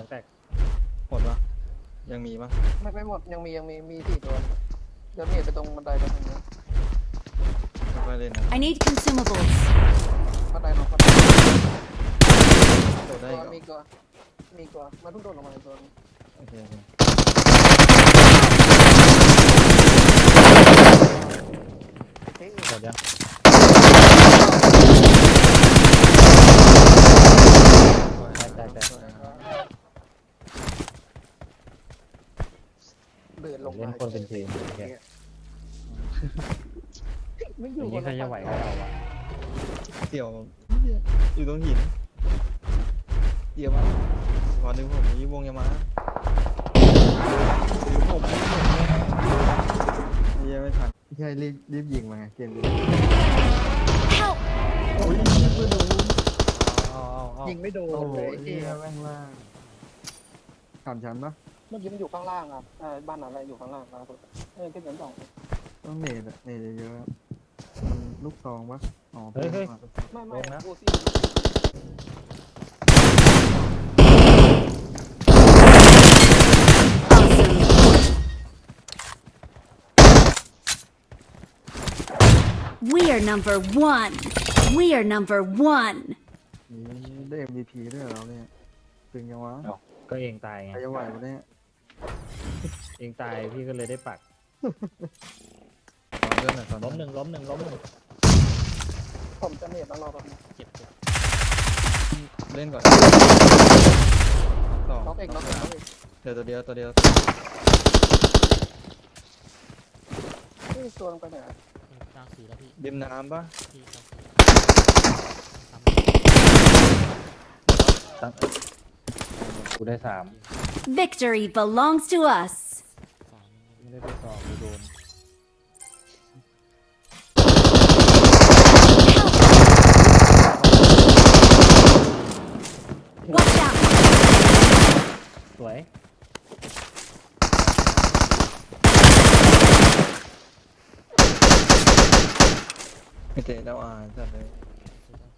ยังแตกหมดปะยังมีปะไม่ไม่หมดยังมียังมีมีสี่ตัวเดี๋ยวเมียไปตรงบันไดตรงนี้ไม่ค่อยเล่นนะ I need consumables. บันไดลงบันไดโดดได้ตัวอีกเหรอมีตัวมีตัวมันเพิ่งโดดลงมาในตัวนี้โอเคโอเคเฮ้ยหมดยัง แตกแตก สวยครับ เดิน ลงเล่นมาคนเป็นทีมอย่างเงี้ยไม่ออยู่ย่างบนี้นใครจะไหวกับเราวะเสี่ยวอยู่ตรงหินเดี๋ยวมาขอดึงผมนี้วงยามาดึงผมนี่ยังไม่ทันใช่รีบรีบยิงมาไงเกมนี้ Help! โอ้ยยิงไม่โดนเอาเอาเอายิงไม่โดโอ้นโหเลยไอ้เฮีเหี้ยยแม่งล่างสามชั้นปะ เมื่อกี้มันอยู่ข้างล่างครับเออบ้านอะไรอยู่ข้างล่างล่าสุดเออขึ้นชั้นสองต้องเนตอะเนตเยอะๆมันลูกซองปะอ๋อเฮ้ยเฮ้ยไม่ไม่ลงนะกูซี่ Awesome. We are number one. We are number one. นี่ได้ MVP ด้วยเหรอเราเนี่ยตึงยังวะก็เองตายไง ใครจะไหววะเนี่ย เองตายพี่ก็เลยได้ปักตอนเรื่องหน่อยตอนล้มหนึ่งล้มหนึ่งล้มหนึ่งผมจะเน็ตแล้วรอแบบนี้เจ็บเจ็บเล่นก่อนสองล็อกเองล็อกเองล็อกเองเดี๋ยวตัวเดียวตัวเดียวเฮ้ยตัวลงไปไหนอะกลางสีแล้วพี่ดิมน้ำปะพี่กลางสีตั้งกูได้สาม Victory belongs to us. สามไม่ได้ไปสองกูโดน Watch out! สวยไม่เตะแล้วอ่าจัดเลยสีแล้ว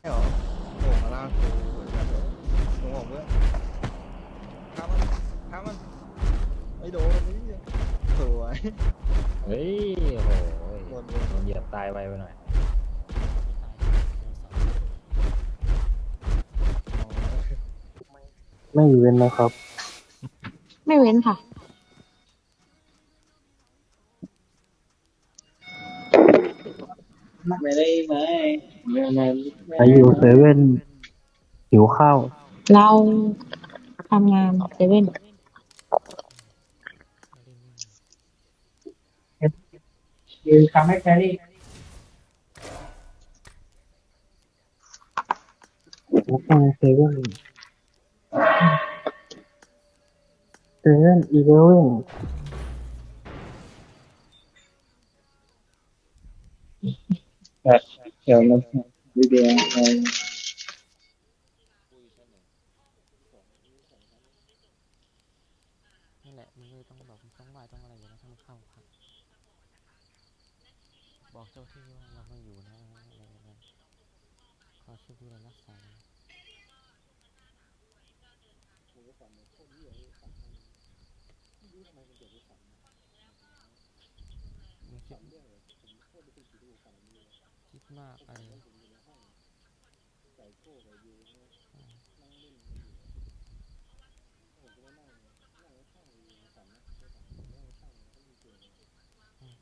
ไม่หรอโอ้มาล่างกูจัดเลยลงออกเพื่อนข้ามมันข้ามมันไม่โดน นี่สวยเฮ้ยโอ้โหหมดเลยโดนเหยียบตายไปไปหน่อย ไม่ตายโดนเสาอ๋อไม่มีเว้นนะครับ ไม่เว้นค่ะ ไม่ได้ไหมไปอยู่เซเว่นหิวข้าว เราทำงานเซเว่น ไม่ได้นิ่ง ยืนทำให้แครี่แล้วก็เซเว่นเซเว่นอีเลเว่นแบบเดี๋ยวมันวิดีโออะไรนั่นแหละมึงเลยต้องแบบมึงต้องไหวต้องอะไรอย่างเงี้ยถ้ามึงเข้าพักบ บอกเจ้าที่ว่าเราไม่อยู่นะอะไรอย่างเงี้ยขอช่วยดูแลรักษามึงคิดคิดมากไป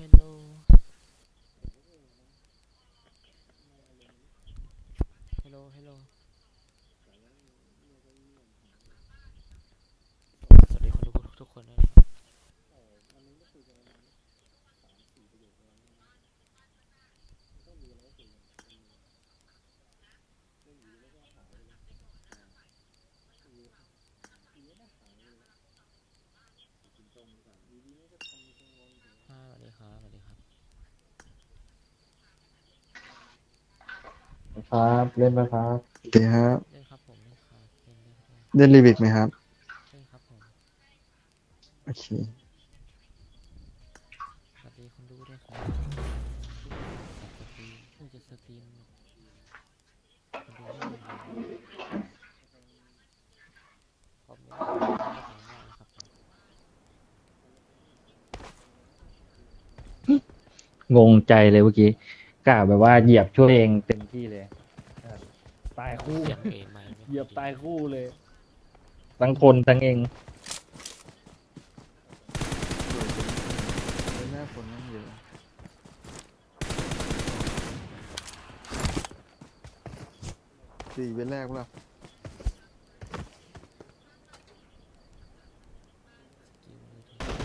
Hello ฮัลโหลฮัลโหลสวัสดีคนทุกทุกคนด้วยนะครับ อ่าสวัสดีครับสวัสดีครับ ครับ เล่นไหมครับเดี๋ยวครับเล่นครับผมเล่นครับเล่นเล่นครับเล่นรีบิกไหมครับ เล่นครับผมโอเค สวัสดีคนดูด้วยครับสตรีมผู้จะสตรีมคนดูไม่เป็นไรขอบคุณมากนะครับผมงงใจเลยเมื่อกี้กล้าแบบว่าเหยียบช่วยเองเต็มที่เลยเออ ตายคู่ เสียงเอไม่ไม่ค่เหยียบดีตายคู่เลย ทั้งคนทั้งเองหน้าฝนนั่งเยอะสี่เป็นแรกปะล่ะ สกิลมือถือ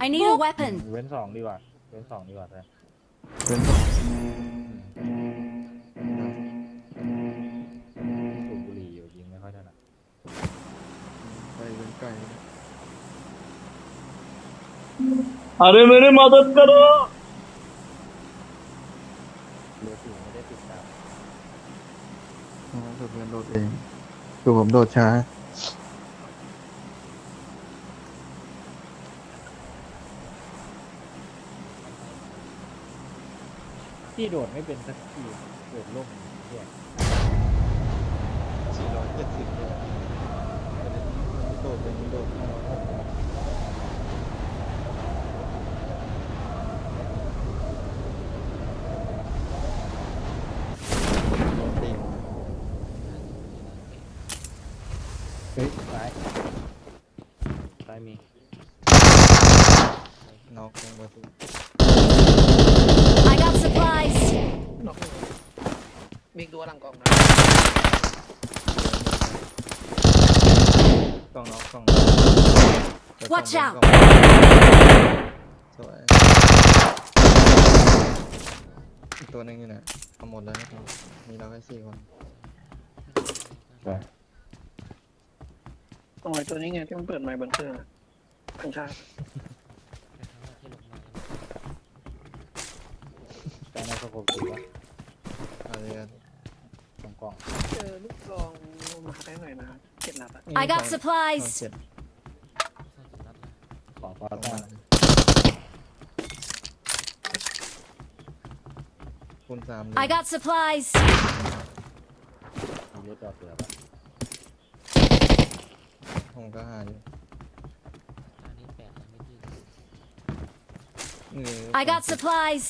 I need a weapon. เว้นสองดีกว่า เว้นสองดีกว่าแต่เว้นสองสูบบุหรี่อยู่ยิงไม่ค่อยถนัดไปเว้นไกลนะอาเรเมเรมาดัดกรอเรือสูงไม่ได้ติดตาม อ๋อเดี๋วโดดเองดูผมโดดช้า โดดไม่เป็นสักทีโดดล่มเนี่ยสี่ร้อยเจ็ดสิบเลยโดดเป็นโดดห้าร้อยหกสิบโดดติ่งเฮ้ยซ้ายซ้ายมีน็อกลงประตู I got supplies. นอกหนึ่ง มีอีกตัวหลังกล่องนะกล่องน็อกกล่องน็อกแต่กล่อง Watch บน out กล่องสวยอีกตัวหนึงอยู่ไหนเอาหมดแล้วนะครับมีเราแค่สี่คนไปตรงไอ้ตัวนี้ไงที่มันเปิดไมค์บนเครื่องอะข้างชาติเป็นครั้งแรกที่ลงมาแต่ในสกปรกวะอะไรกันสอง กล่องเจอลูกซองมาได้หน่อยนะเจ็ดนัดอะ I got สอง supplies. เจ็ดสองสนัดละขอฟาสองต้าวันคูณสามเลย I got supplies. มีรถจอดเสือปะผมก็หาอยู่อันนี้แปดอันนี้ยี่สิบนี่ I got supplies.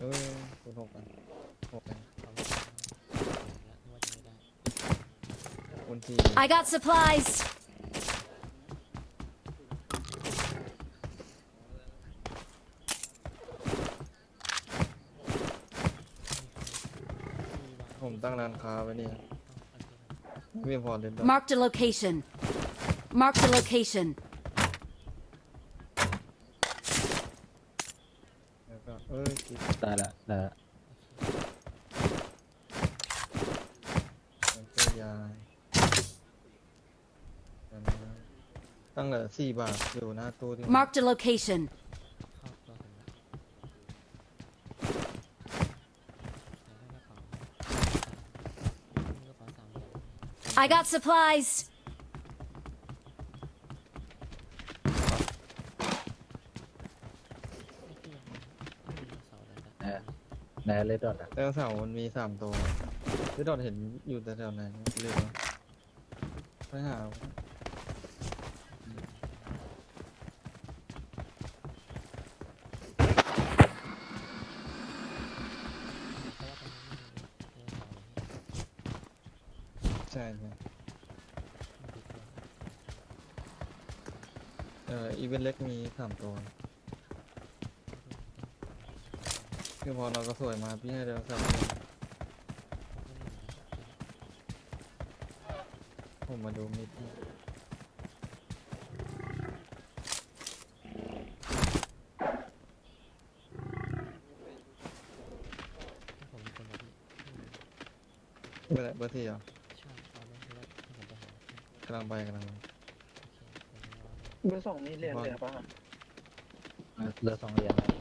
เออ คูณหกกันหกกันเอาไว้ก่อนแล้วว่าจะไม่ได้คูณสี่ I got supplies. ผมตั้งร้านค้าไว้เนี่ยไม่พอเลยดอก Marked a location. Marked a location. แล้วก็เอ้ยคิด ได้ละได้ละมันก็ยายอันนี้นะตั้งเหลือสี่บาทอยู่หน้าตู้ที่ Marked a location. เข้าตัวผมละใส่ได้กระเป๋ามีกระเป๋าสามใบ I got supplies. เออ ในเลดดอทอะแล้วเสามันมีสามตัวที่ดอดเห็นอยู่แต่แถวไหนลืมแล้วไปหาใช่ใช่เอ่ออีเวนต์เล็กมีสามตัว คือพอเราก็สวยมาพี่ให้เดี๋ยวสับผมมาดูมิดผมมีนี่เบอร์เบอร์สี่อ่ที่ผมะกำลังไปกำลังไปเบอร์สองนี่เรียนเหลือปะครัเหลือสองเหรียญ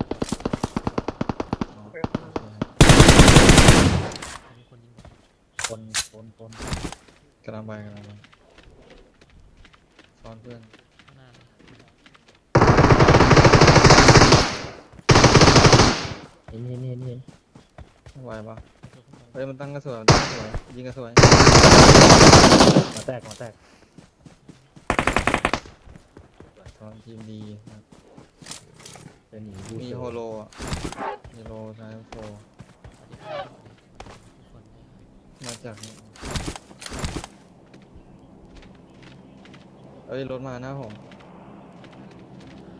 คนคนคนกำลังไปกำลังไปซ้อนเพื่อนข้างหน้าเลยเห็นเห็นเห็นเห็นไหวปะตัวข้างบนเฮ้ยมันตั้งกระสวยมันตั้งกระสวยยิงกระสวยมาแตกมาแตกตอนทีมดีครับเป็นหนียูมีเซอร์โฮโลอะมีโลไซโฟเอาที่ข้างบนทุกคนได้ครับ มาจากนี่เอ้ยรถมาหน้าผม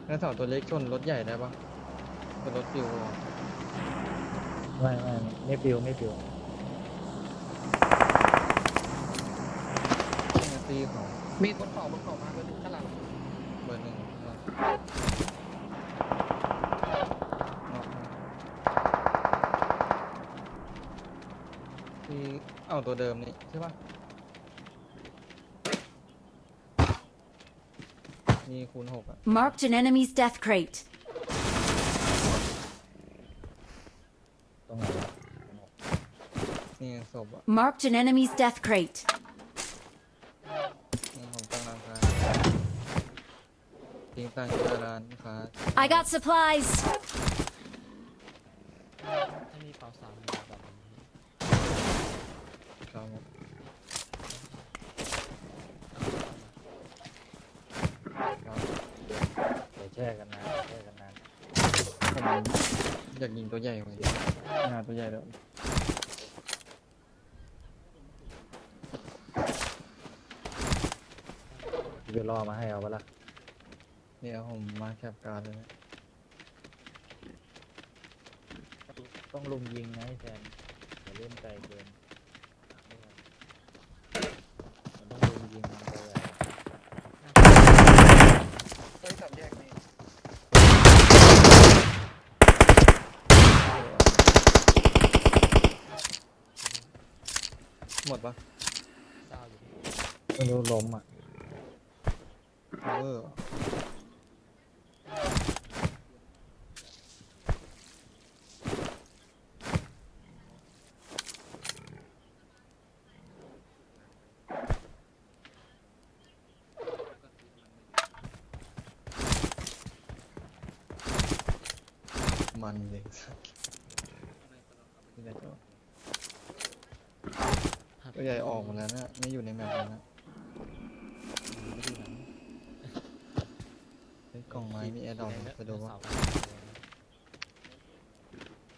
แค่สองตัวเล็กชนรถใหญ่ได้ปะเป็นรถฟิวอะไม่ไม่ไม่ปิวไม่ปิวแท็กซี่ของมีบนเขาบนเขามาเบอร์หนึ่งข้างหลังเบอร์หนึ่งครับนอกนะที่ เอาตัวเดิมนี่ใช่ปะมีคูณหกอะ Marked an enemy's death crate. ตรงไหนวะนี่ไงศพอะ Marked an enemy's death crate. นี่ผมตั้งร้านค้าทิ้งตั้งที่ร้านค้า I got supplies. ถ้ามีเป่าสามอยู่แบบนี้ ครับผมครับเดี๋ยวแช่กันนานแช่กันนานผมอยากยิงตัวใหญ่กว่านี้งานตัวใหญ่แล้วเดี๋ยวรอมาให้เอาปะล่ะเนี่ยผมมาแคปการ์ดเลยนะต้องลุมยิงนะไอ้แซมอย่าเล่นไกลเกินมันต้องลุมยิงมันไปอะ เฮ้ยสามแยกนี่ หมด ปะดาวอยู่ไม่รู้ล้มอะเวอร์มันเลยนี่แหละจ้ะ ตัวใหญ่ออกหมดแล้วนะไม่อยู่ในแมปแล้วนะไม่ดูหนังเฮ้ยกล่องไม้มีแอร์ดอกไปดูว่า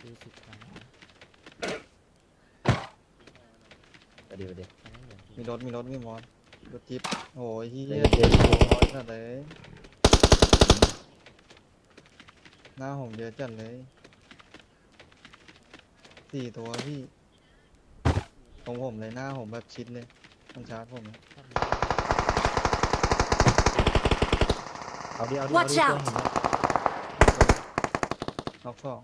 ดูสิบครั้งไปเดี๋ยวเดี๋ยวอันนั้นเหมือนมีรถมีรถมีมอสรถจิ๊บโอ้ยเฮีเดี๋ยยวเดี๋ยวโอ้ยจัดเลยหน้าผมเยอะจัดเลยสี่ตัวพี่ ของผมเลยหน้าผมแบบชิดเลยมันชาร์จผมเลยชอบมีเอาดิเอาดิเอา Watch ดิ out ล็อกสอง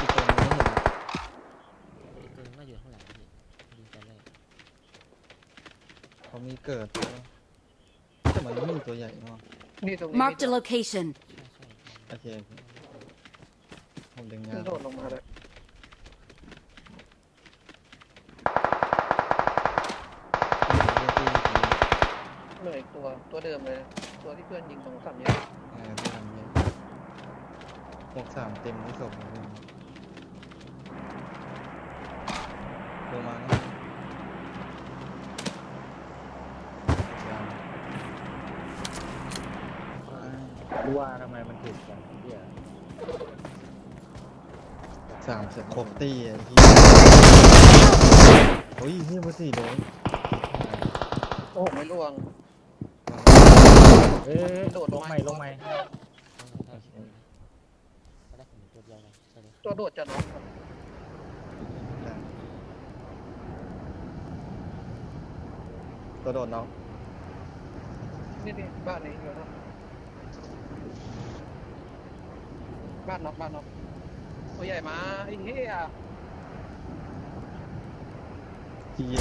อีกตัวนึงไม่เห็นอีกตัวนึงน่าอยู่ข้างหลังพี่ยิงตอนแรกเขามีเกิดด้วยแต่มันไม่มีตัวใหญ่เนาะนี่ตรงนี้ Marked a location. ใช่ใช่โอเคโอเคผมดึงมังานนโดดลงมาเลยเหลืออีกตัวตัวเดิมเลย ตัวที่เพื่อนยิงตรงสามแยกเออที่ทำเนี่ยหกสามเต็มที่ศพเลยลงมานะยัง ไปรู้ว่าทำไมมันถึกจังเฮียสามเสร็จครบตีไอ้ที่โอ้ยนี่เบอร์สี่โดนโอ้โหไม่ล่วง เอ้ยโดดลลงงใหมาม่ลงใหม่ต้องใช้ใช้ได้ผมเห็นตัวเดียวเลยใช่เลยตัวโดดจะน้องครับตัวโดดน้องนี่นี่บ้านนี้อยู่นะ บ้านน็อกบ้านน็อกตัวใหญ่มาไอ้เหี้ยทีเ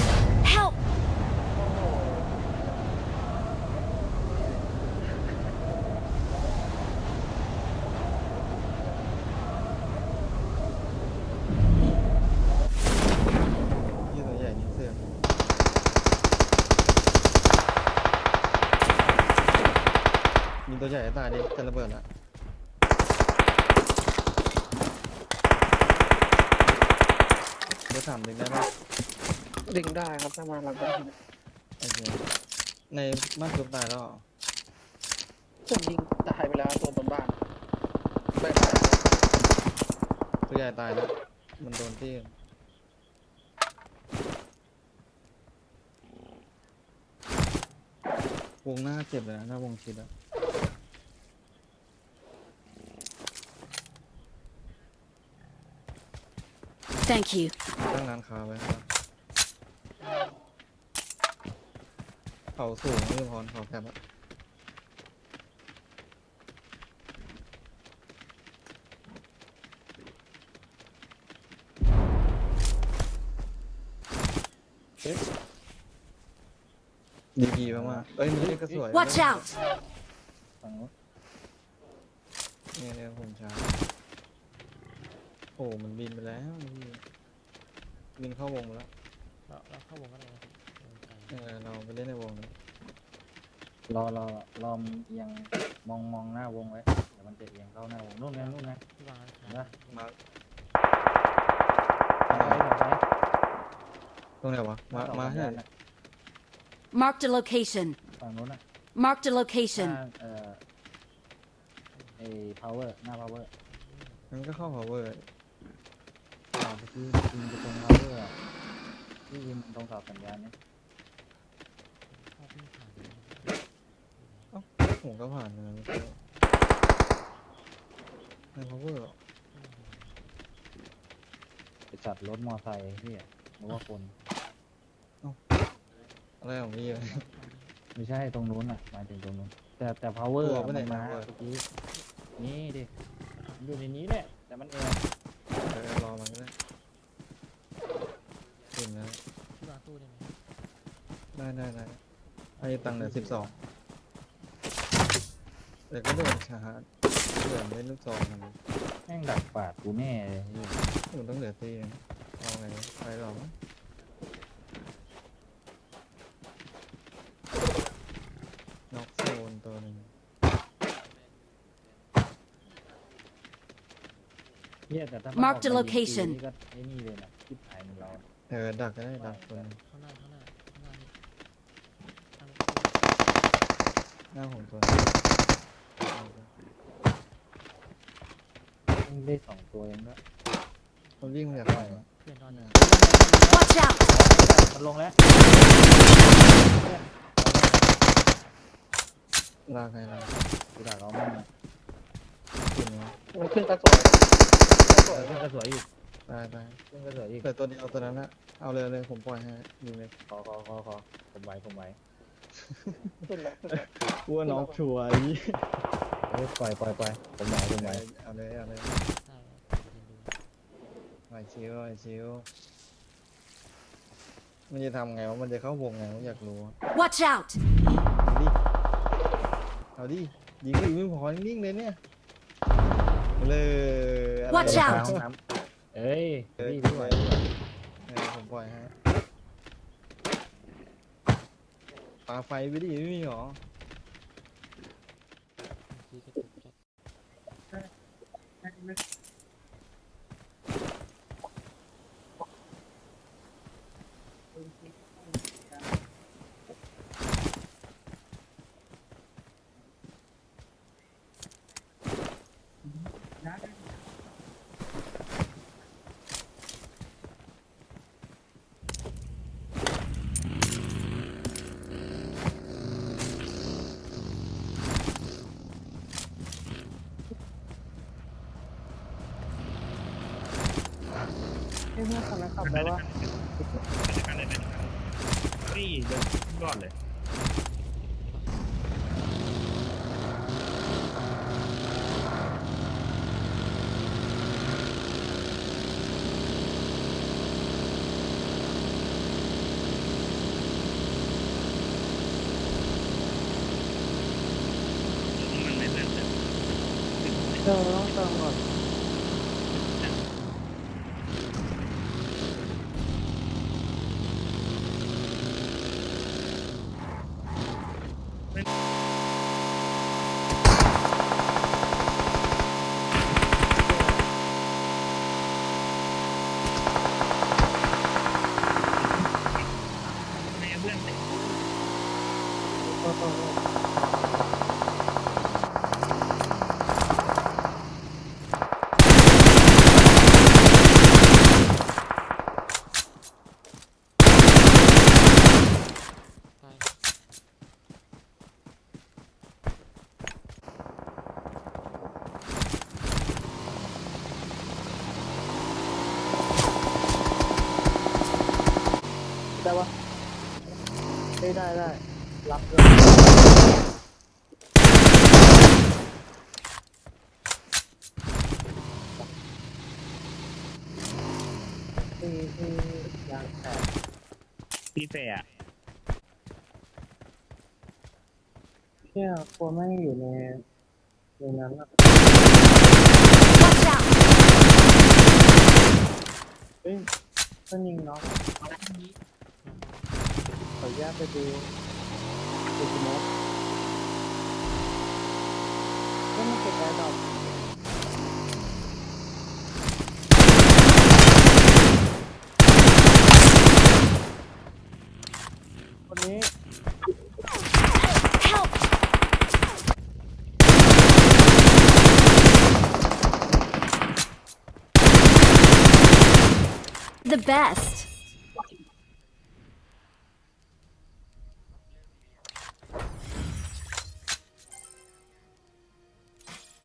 Help! โอ้โห ยี่ตัวใหญ่นี่เสื้อมี ตัวใหญ่ตายดิจะระเบิดละเดี๋ยวถามดึงได้ไหมดึงได้ครับถ้ามาหลังบ้านโอเคในบ้านทุบตายแล้วเหรอผมยิงตายไปแล้วตัวบนบ้านไปไปตัวใหญ่ตายแล้ว มันโดนที่วงหน้าเจ็บเลยนะหน้าวงชิดอะ Thank you. ตั้งร้านค้าไว้ครับเขาสูงนี่พรเขาแคบอะเอ๊ะดีดีมากๆเอ้ยมันเรียกกระสวย Watch out! ฝั่งนู้นเนี่ยเนี่ยผมช้าโอ้มันบินไปแล้วพี่บินเข้าวงไปแล้ว เราเราเข้าวงก็ได้นะครับวงไกลเออเราไปเล่นในวงเลยรอรอรอมนเอียงมองมองหน้าวงไว้เดี๋ยวมันจะเอียงเข้าหน้าวงนู่นไงนู่นไงที่วางร้านค้านะมาฝั่งไหนฝั่งไหนตรงไหนวะ มามาให้หน่อย Marked a location. ฝั่งนู้นน่ะ Marked a ห location. น้าเอ่อไอ้ power หน้า power งั้นก็เข้า power อ่า เมื่อกี้ยิงไปตรง power อะที่ยิงตรงเสาสัญญาณเนี่ยเข้าเพิ่งผ่านเลยผมก็ผ่านนะเมื่อกี้ใน power เหรอไปจัดรถมอไซค์ที่หรือว่าคน อะไรของพี่เลยไม่ใช่ตรงนู้นอะหมายถึงตรงนู้นแต่แต่ power ตัวอะไม่มันได้มา power เมื่อกี้นี่ดิมันอยู่ในนี้แหละแต่มันแอบเออรอมันก็ได้ถึงแล้ว ที่วางตู้ ได้ไหมได้ได้ได้ให้ตังค์เหลือสิบสองเดี๋ยวก็โดนชาร์จเหลือเล่นลูกซองมันแม่งดักปาดกูแน่เลยเหี้ยมันต้องเหลือตีนะเอาไงไปหรอน็อกโซนตัวหนึ่งเฮียแต่ถ้า Mark ออก the มายิง location ฟรีนี่ก็ไอ้นี่เลยนะคิดหายหนึ่งเรา เออดักก็ได้ดักคนหนึ่ง ข้างหน้าข้างหน้าข้างหน้านี่ข้าง ห น้าผมตัวได้สองตัวเองก็มันวิ่งมาจากไหนวะเพื่อนนอนอยู่ Watch out! มันลงแล้วลากใครลากกูด่าเขาแม่งกินวะมันขึ้นกระสวยกระสวยเพื่อนก็สวยอีกตายตายเพื่อนก็สวยอีกแต่ตัวเดียวตัวนั้นนะเอาเลยเอาเลยผมปล่อยให้ยิงเลยขอขอขอขอผมไหวผมไหว ขึ้นแล้วขึ้นแล้วอ้วนน้องชัวร์เฮ้ยปล่อยปล่อยปล่อยผมไหวผมไหวเอาเลยเอาเลยใช่ครับเรียนดูไหวชิวไหวชิวมันจะทำไงวะมันจะเข้าวงไงวะอยากรู้ Watch out! เอาดิเอาดิยิงก็ยิงไม่พอนิ่งๆเลยเนี่ยเลยอะไร Watch out ห้องน้ำเอ้ยเอ้ยพี่ไม่พี่ไหไหวเออผมปล่อยให้ ปาไฟไปดิไม่มีหรอ เมื่อกี้กระตุกจัด เคันนั้นขับได้ว่ากันเลยนะนี่เดินรอดเลยมันไม่เดินเลยเติมต้องเติมก่อน ไม่เพื่อนเลย โอ้โห ตาย ได้ปะ ได้ได้ได้รับเลยที่ที่ยางแตกพี่เฟ่อะเชื่อกลัวไม่อยู่ในในนั้นอะ Watch out! เฮ้ยเพื่อนยิงน้องขอ อนุญาตไปดูดูสโมกเพื่อนมาเก็บแอร์ดรอปคนนี้ Help! The best.